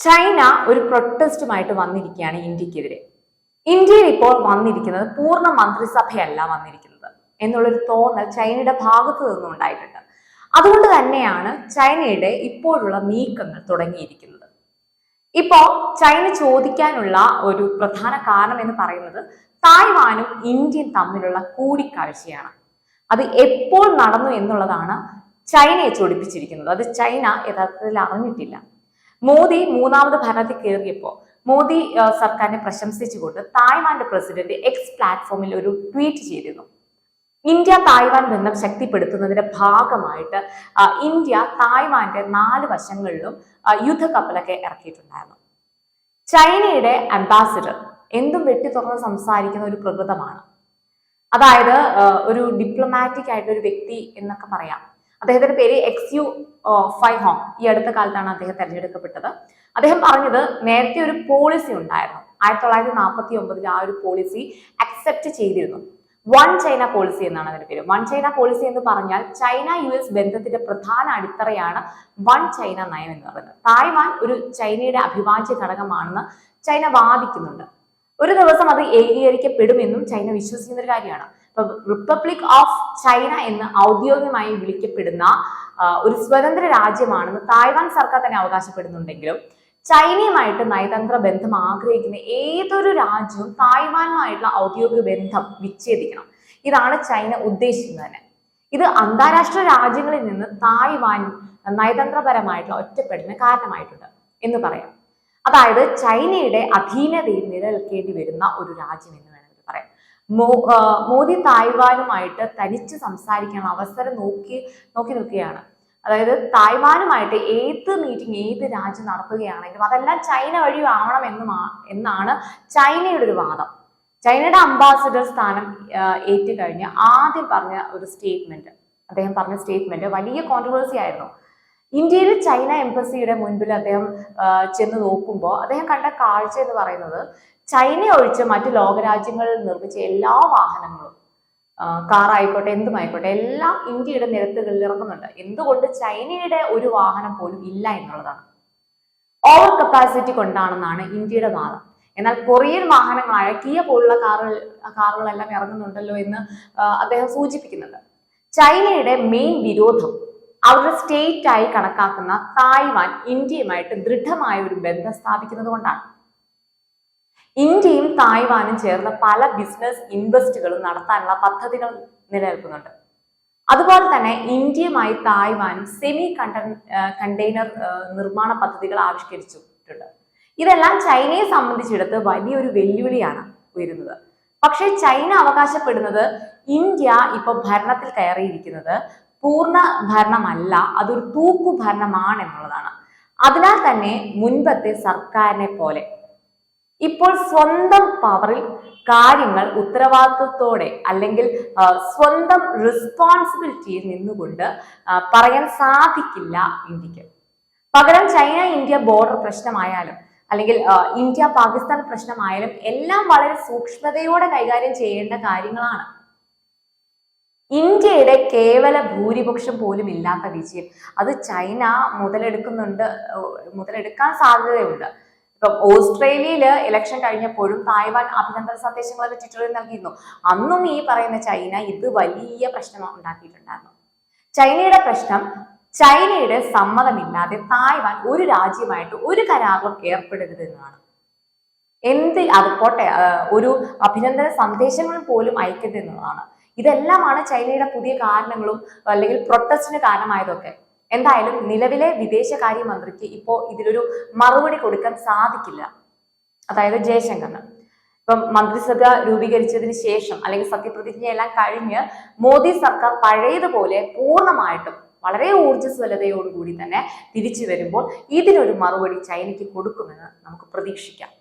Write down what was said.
China ഒരു പ്രൊട്ടസ്റ്റുമായിട്ട് വന്നിരിക്കുകയാണ് ഇന്ത്യക്കെതിരെ. ഇന്ത്യയിൽ ഇപ്പോൾ വന്നിരിക്കുന്നത് പൂർണ മന്ത്രിസഭയല്ല വന്നിരിക്കുന്നത് എന്നുള്ളൊരു തോന്നൽ ചൈനയുടെ ഭാഗത്തു നിന്നും ഉണ്ടായിട്ടുണ്ട് അതുകൊണ്ട് തന്നെയാണ് ചൈനയുടെ ഇപ്പോഴുള്ള നീക്കങ്ങൾ തുടങ്ങിയിരിക്കുന്നത്. ഇപ്പോ ചൈന ചോദിക്കാനുള്ള ഒരു പ്രധാന കാരണം എന്ന് പറയുന്നത് തായ്വാനും ഇന്ത്യയും തമ്മിലുള്ള കൂടിക്കാഴ്ചയാണ്. അത് എപ്പോൾ നടന്നു എന്നുള്ളതാണ് ചൈനയെ ചൊടിപ്പിച്ചിരിക്കുന്നത്. അത് ചൈന യഥാർത്ഥത്തിൽ അറിഞ്ഞിട്ടില്ല. മോദി മൂന്നാമത് ഭരണത്തിൽ കയറിയപ്പോൾ മോദി സർക്കാരിനെ പ്രശംസിച്ചുകൊണ്ട് തായ്വാന്റെ പ്രസിഡന്റ് എക്സ് പ്ലാറ്റ്ഫോമിൽ ഒരു ട്വീറ്റ് ചെയ്തിരുന്നു. ഇന്ത്യ തായ്വാൻ ബന്ധം ശക്തിപ്പെടുത്തുന്നതിന്റെ ഭാഗമായിട്ട് ഇന്ത്യ തായ്വാന്റെ നാല് വശങ്ങളിലും യുദ്ധ യുദ്ധക്കപ്പലൊക്കെ ഇറക്കിയിട്ടുണ്ടായിരുന്നു. ചൈനയുടെ അംബാസിഡർ എന്തും വെട്ടി തുറന്ന് സംസാരിക്കുന്ന ഒരു പ്രകൃതമാണ്. അതായത് ഒരു ഡിപ്ലോമാറ്റിക് ആയിട്ടുള്ള ഒരു വ്യക്തി എന്നൊക്കെ പറയാം. അദ്ദേഹത്തിന്റെ പേര് എക്സ് യു ഫൈ ഹോങ്. ഈ അടുത്ത കാലത്താണ് അദ്ദേഹം തെരഞ്ഞെടുക്കപ്പെട്ടത്. അദ്ദേഹം പറഞ്ഞത് നേരത്തെ ഒരു പോളിസി ഉണ്ടായിരുന്നു. ആയിരത്തി തൊള്ളായിരത്തി നാൽപ്പത്തി ഒമ്പതിൽ ആ ഒരു പോളിസി അക്സെപ്റ്റ് ചെയ്തിരുന്നു. വൺ ചൈന പോളിസി എന്നാണ് അതിന്റെ പേര്. വൺ ചൈന പോളിസി എന്ന് പറഞ്ഞാൽ ചൈന യു എസ് ബന്ധത്തിന്റെ പ്രധാന അടിത്തറയാണ് വൺ ചൈന നയം എന്ന് പറയുന്നത്. തായ്വാൻ ഒരു ചൈനയുടെ അഭിവാജ്യ ഘടകമാണെന്ന് ചൈന വാദിക്കുന്നുണ്ട്. ഒരു ദിവസം അത് ഏകീകരിക്കപ്പെടുമെന്നും ചൈന വിശ്വസിക്കുന്ന ഒരു കാര്യമാണ്. റിപ്പബ്ലിക് ഓഫ് ചൈന എന്ന് ഔദ്യോഗികമായി വിളിക്കപ്പെടുന്ന ഒരു സ്വതന്ത്ര രാജ്യമാണെന്ന് തായ്വാൻ സർക്കാർ തന്നെ അവകാശപ്പെടുന്നുണ്ടെങ്കിലും ചൈനയുമായിട്ട് നയതന്ത്ര ബന്ധം ആഗ്രഹിക്കുന്ന ഏതൊരു രാജ്യവും തായ്വാനുമായിട്ടുള്ള ഔദ്യോഗിക ബന്ധം വിച്ഛേദിക്കണം. ഇതാണ് ചൈന ഉദ്ദേശിക്കുന്നത് തന്നെ. ഇത് അന്താരാഷ്ട്ര രാജ്യങ്ങളിൽ നിന്ന് തായ്വാൻ നയതന്ത്രപരമായിട്ടുള്ള ഒറ്റപ്പെടലിന് കാരണമായിട്ടുണ്ട് എന്ന് പറയാം. അതായത് ചൈനയുടെ അധീനതയിൽ നിലനിൽക്കേണ്ടി വരുന്ന ഒരു രാജ്യം എന്ന് വേണമെങ്കിൽ പറയാം മോ ആ, മോദി തായ്വാനുമായിട്ട് തനിച്ച് സംസാരിക്കാനുള്ള അവസരം നോക്കി നോക്കി നിൽക്കുകയാണ്. അതായത് തായ്വാനുമായിട്ട് ഏത് മീറ്റിംഗ് ഏത് രാജ്യം നടത്തുകയാണെങ്കിലും അതെല്ലാം ചൈന വഴി ആവണം എന്ന് എന്നാണ് ചൈനയുടെ ഒരു വാദം. ചൈനയുടെ അംബാസിഡർ സ്ഥാനം ഏറ്റുകഴിഞ്ഞ് ആദ്യം പറഞ്ഞ ഒരു സ്റ്റേറ്റ്മെന്റ് അദ്ദേഹം പറഞ്ഞ സ്റ്റേറ്റ്മെന്റ് വലിയ കോൺട്രവേഴ്സി ആയിരുന്നു. ഇന്ത്യയിൽ ചൈന എംബസിയുടെ മുൻപിൽ അദ്ദേഹം ചെന്ന് നോക്കുമ്പോൾ അദ്ദേഹം കണ്ട കാഴ്ച എന്ന് പറയുന്നത് ചൈന ഒഴിച്ച് മറ്റു ലോകരാജ്യങ്ങളിൽ നിർമ്മിച്ച എല്ലാ വാഹനങ്ങളും കാറായിക്കോട്ടെ എന്തുമായിക്കോട്ടെ എല്ലാം ഇന്ത്യയുടെ നിരത്തുകളിൽ ഇറങ്ങുന്നുണ്ട്. എന്തുകൊണ്ട് ചൈനയുടെ ഒരു വാഹനം പോലും ഇല്ല എന്നുള്ളതാണ്. ഓവർ കപ്പാസിറ്റി കൊണ്ടാണെന്നാണ് ഇന്ത്യയുടെ വാദം. എന്നാൽ കൊറിയൻ വാഹനങ്ങളായ കിയ പോലുള്ള കാറുകൾ കാറുകളെല്ലാം ഇറങ്ങുന്നുണ്ടല്ലോ എന്ന് അദ്ദേഹം സൂചിപ്പിക്കുന്നുണ്ട്. ചൈനയുടെ മെയിൻ വിരോധം അവരുടെ സ്റ്റേറ്റ് ആയി കണക്കാക്കുന്ന തായ്വാൻ ഇന്ത്യയുമായിട്ട് ദൃഢമായ ഒരു ബന്ധം സ്ഥാപിക്കുന്നത് കൊണ്ടാണ്. ഇന്ത്യയും തായ്വാനും ചേർന്ന് പല ബിസിനസ് ഇൻവെസ്റ്റുകളും നടത്താനുള്ള പദ്ധതികൾ നിലനിൽക്കുന്നുണ്ട്. അതുപോലെ തന്നെ ഇന്ത്യയുമായി തായ്വാനും സെമി കണ്ട കണ്ടെയ്നർ നിർമ്മാണ പദ്ധതികൾ ആവിഷ്കരിച്ചിട്ടുണ്ട്. ഇതെല്ലാം ചൈനയെ സംബന്ധിച്ചിടത്ത് വലിയൊരു വെല്ലുവിളിയാണ് ഉയരുന്നത്. പക്ഷേ ചൈന അവകാശപ്പെടുന്നത് ഇന്ത്യ ഇപ്പൊ ഭരണത്തിൽ കയറിയിരിക്കുന്നത് പൂർണ ഭരണമല്ല അതൊരു തൂക്കു ഭരണമാണ് എന്നുള്ളതാണ് അതിനാൽ തന്നെ മുൻപത്തെ സർക്കാരിനെ പോലെ ഇപ്പോൾ സ്വന്തം പവറിൽ കാര്യങ്ങൾ ഉത്തരവാദിത്വത്തോടെ അല്ലെങ്കിൽ സ്വന്തം റെസ്പോൺസിബിലിറ്റിയിൽ നിന്നുകൊണ്ട് പറയാൻ സാധിക്കില്ല ഇന്ത്യയ്ക്ക്. പകരം ചൈന ഇന്ത്യ ബോർഡർ പ്രശ്നമായാലും അല്ലെങ്കിൽ ഇന്ത്യ പാകിസ്ഥാൻ പ്രശ്നമായാലും എല്ലാം വളരെ സൂക്ഷ്മതയോടെ കൈകാര്യം ചെയ്യേണ്ട കാര്യങ്ങളാണ്. ഇന്ത്യയുടെ കേവല ഭൂരിപക്ഷം പോലും ഇല്ലാത്ത വിജയം. അത് ചൈന മുതലെടുക്കുന്നുണ്ട് മുതലെടുക്കാൻ സാധ്യതയുണ്ട്. ഇപ്പം ഓസ്ട്രേലിയയിൽ ഇലക്ഷൻ കഴിഞ്ഞപ്പോഴും തായ്വാൻ അഭിനന്ദന സന്ദേശങ്ങളൊക്കെ ട്വിറ്ററിൽ നൽകിയിരുന്നു. അന്നും ഈ പറയുന്ന ചൈന ഇത് വലിയ പ്രശ്നം ഉണ്ടാക്കിയിട്ടുണ്ടായിരുന്നു. ചൈനയുടെ പ്രശ്നം ചൈനയുടെ സമ്മതമില്ലാതെ തായ്വാൻ ഒരു രാജ്യമായിട്ട് ഒരു കരാറിലും ഏർപ്പെടരുത് എന്നതാണ് എന്ത് അത് ഒരു അഭിനന്ദന സന്ദേശങ്ങൾ പോലും അയക്കരുത് എന്നതാണ്. ഇതെല്ലാമാണ് ചൈനയുടെ പുതിയ കാരണങ്ങളും അല്ലെങ്കിൽ പ്രൊട്ടസ്റ്റിന് കാരണമായതൊക്കെ. എന്തായാലും നിലവിലെ വിദേശകാര്യമന്ത്രിക്ക് ഇപ്പോൾ ഇതിലൊരു മറുപടി കൊടുക്കാൻ സാധിക്കില്ല. അതായത് ജയശങ്കറിന്. ഇപ്പം മന്ത്രിസഭ രൂപീകരിച്ചതിന് ശേഷം അല്ലെങ്കിൽ സത്യപ്രതിജ്ഞയെല്ലാം കഴിഞ്ഞ് മോദി സർക്കാർ പഴയതുപോലെ പൂർണമായിട്ടും വളരെ ഊർജസ്വലതയോടുകൂടി തന്നെ തിരിച്ചു വരുമ്പോൾ ഇതിനൊരു മറുപടി ചൈനയ്ക്ക് കൊടുക്കുമെന്ന് നമുക്ക് പ്രതീക്ഷിക്കാം.